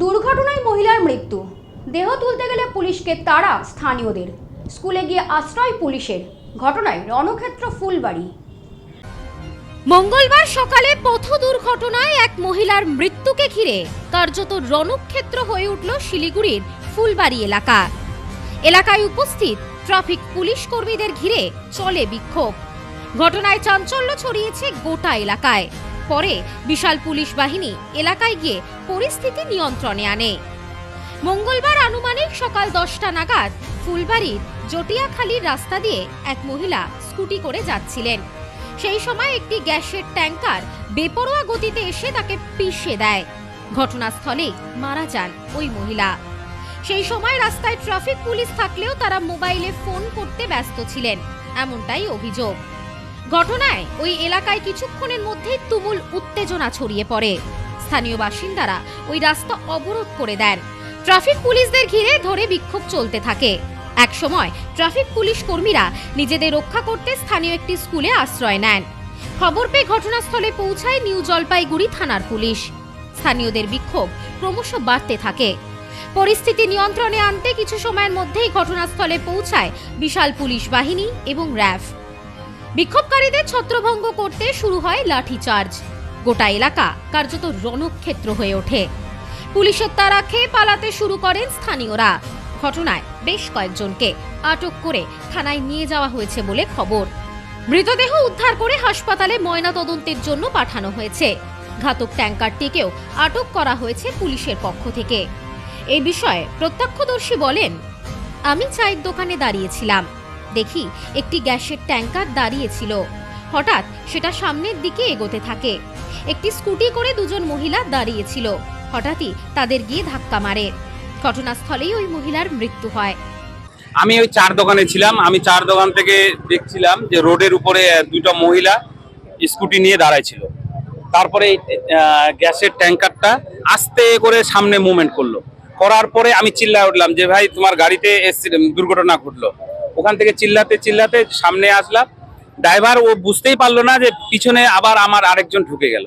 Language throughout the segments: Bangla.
দুর্ঘটনায় মহিলার মৃত্যু। দেহ তুলতে গেলে পুলিশকে তাড়া স্থানীয়দের। স্কুলে গিয়ে আশ্রয় পুলিশের। ঘটনায় রণক্ষেত্র ফুলবাড়ি। মঙ্গলবার সকালে পথ দুর্ঘটনায় এক মহিলার মৃত্যুকে ঘিরে কার্যত রণক্ষেত্র হয়ে উঠল শিলিগুড়ির ফুলবাড়ি এলাকা। এলাকায় উপস্থিত ট্রাফিক পুলিশ কর্মীদের ঘিরে চলে বিক্ষোভ। ঘটনায় চাঞ্চল্য ছড়িয়েছে গোটা এলাকায়। পরে বিশাল পুলিশ বাহিনী এলাকায় গিয়ে পরিস্থিতি নিয়ন্ত্রণে আনে। মঙ্গলবার আনুমানিক সকাল দশটা নাগাদ ফুলবাড়ির জটিয়াখালীর রাস্তা দিয়ে এক মহিলা স্কুটি করে যাচ্ছিলেন। সেই সময় একটি গ্যাসের ট্যাঙ্কার বেপরোয়া গতিতে এসে তাকে পিষে দেয়। ঘটনাস্থলে মারা যান ওই মহিলা। সেই সময় রাস্তায় ট্রাফিক পুলিশ থাকলেও তারা মোবাইলে ফোন করতে ব্যস্ত ছিলেন। এমনটাই অভিযোগ। ঘটনায় ওই এলাকায় কিছুক্ষণের মধ্যেই তুমুল উত্তেজনা ছড়িয়ে পড়ে। স্থানীয় বাসিন্দারা ওই রাস্তা অবরোধ করে দেন। ট্রাফিক পুলিশদের ঘিরে ধরে বিক্ষোভ চলতে থাকে। একসময় ট্রাফিক পুলিশ কর্মীরা নিজেদের রক্ষা করতে স্থানীয় একটি স্কুলে আশ্রয় নেন। খবর পেয়ে ঘটনাস্থলে পৌঁছায় নিউ জলপাইগুড়ি থানার পুলিশ। স্থানীয়দের বিক্ষোভ ক্রমশ বাড়তে থাকে। পরিস্থিতি নিয়ন্ত্রণে আনতে কিছু সময়ের মধ্যেই ঘটনাস্থলে পৌঁছায় বিশাল পুলিশ বাহিনী এবং র্যাফ। বিক্ষোভকারীদের ছত্রভঙ্গ করতে শুরু হয় লাঠিচার্জ গোটা এলাকা কার্যত রণক্ষেত্র হয়ে ওঠে। পুলিশের তারা খেয়ে পালাতে শুরু করেন স্থানীয়রা। ঘটনায় বেশ কয়েকজনকে আটক করে থানায় নিয়ে যাওয়া হয়েছে বলে খবর। মৃতদেহ উদ্ধার করে হাসপাতালে ময়নাতদন্তের জন্য পাঠানো হয়েছে। ঘাতক ট্যাঙ্কারটিকেও আটক করা হয়েছে পুলিশের পক্ষ থেকে। এই বিষয়ে প্রত্যক্ষদর্শী বলেন, আমি চায়ের দোকানে দাঁড়িয়েছিলাম। দেখি একটি গ্যাসের ট্যাঙ্কার দাঁড়িয়েছিল। হঠাৎ সেটা সামনের দিকে এগোতে থাকে। একটি স্কুটি করে দুজন মহিলা দাঁড়িয়েছিল। হঠাৎই তাদের গিয়ে ধাক্কা মারে। ঘটনাস্থলেই ওই মহিলার মৃত্যু হয়। আমি ওই চার দোকানে ছিলাম। আমি চার দোকান থেকে দেখছিলাম যে রোডের উপরে দুটো মহিলা স্কুটি নিয়ে দাঁড়ায় ছিল তারপরে গ্যাসের ট্যাঙ্কারটা আস্তে করে সামনে মুভমেন্ট করল। করার পরে আমি চিল্লায় উঠলাম যে ভাই তোমার গাড়িতে accident, দুর্ঘটনা ঘটলো। ওখান থেকে চিল্লাতে চিল্লাতে সামনে আসলাম। ড্রাইভার ও বুঝতেই পারল না যে পিছনে আবার আমার আরেকজন ঢুকে গেল।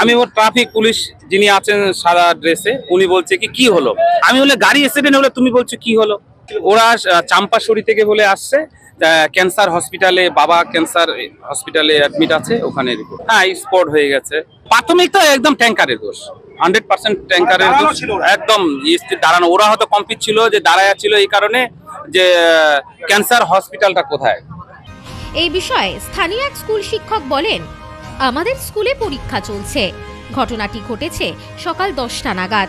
আমি ওর ট্রাফিক পুলিশ যিনি আছেন সাদা ড্রেসে উনি বলছে কি কি হলো? আমি বলে গাড়ি অ্যাক্সিডেন্ট হলো তুমি বলছো কি হলো? ওরা আহ, চাম্পাশড়ি থেকে বলে আসছে ক্যান্সার হসপিটালে বাবা ক্যান্সার হসপিটালে অ্যাডমিট আছে ওখানে। হ্যাঁ স্পট হয়ে গেছে। প্রাথমিক তো একদম ট্যাঙ্কারের দোষ হান্ড্রেড পার্সেন্ট ট্যাঙ্কারের দোষ। একদম দাঁড়ানো। ওরা হয়তো কমপ্লিট ছিল যে দাঁড়ায় ছিল এই কারণে যে ক্যান্সার হসপিটালটা কোথায়? এই বিষয়ে স্থানীয় এক স্কুল শিক্ষক বলেন, আমাদের স্কুলে পরীক্ষা চলছে। ঘটনাটি ঘটেছে সকাল দশটা নাগাদ।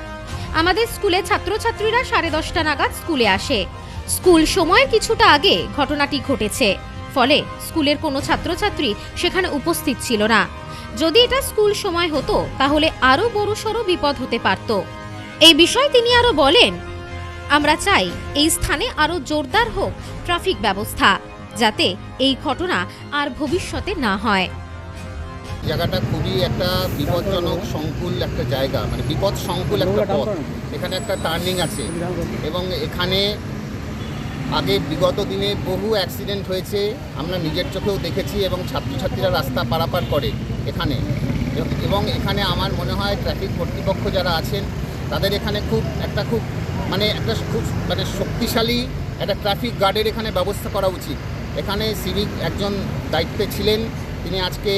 আমাদের স্কুলে ছাত্রছাত্রীরা সাড়ে দশটা নাগাদ স্কুলে আসে। স্কুল সময়ের কিছুটা আগে ঘটনাটি ঘটেছে। ফলে স্কুলের কোনো ছাত্রছাত্রী সেখানে উপস্থিত ছিল না। যদি এটা স্কুল সময় হতো, তাহলে আরও বড়সড় বিপদ হতে পারত। এই বিষয়ে তিনি আরও বলেন আমরা চাই এই স্থানে আরও জোরদার হোক ট্রাফিক ব্যবস্থা, যাতে এই ঘটনা আর ভবিষ্যতে না হয়। জায়গাটা খুবই একটা বিপজ্জনক, সংকুল একটা জায়গা মানে বিপদ সংকুল একটা পথ। এখানে একটা টার্নিং আছে এবং এখানে আগে বিগত দিনে বহু অ্যাক্সিডেন্ট হয়েছে, আমরা নিজের চোখেও দেখেছি এবং ছাত্রছাত্রীরা রাস্তা পারাপার করে এখানে। এবং- এবং এখানে আমার মনে হয় ট্রাফিক কর্তৃপক্ষ যারা আছেন, তাদের এখানে খুব, একটা খুব মানে একটা খুব মানে শক্তিশালী একটা ট্রাফিক গার্ডের এখানে ব্যবস্থা করা উচিত। এখানে সিভিক একজন দায়িত্বে ছিলেন তিনি আজকে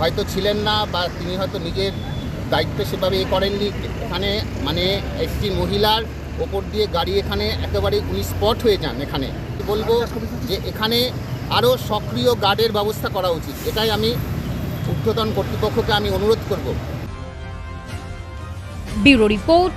হয়তো ছিলেন না বা তিনি হয়তো নিজের দায়িত্ব সেভাবে এ করেননি। এখানে মানে একটি মহিলার ওপর দিয়ে গাড়ি এখানে একেবারে উনি স্পট হয়ে যান এখানে। বলব যে এখানে আরও সক্রিয় গার্ডের ব্যবস্থা করা উচিত। এটাই আমি ঊর্ধ্বতন কর্তৃপক্ষকে আমি অনুরোধ করব। Bureau report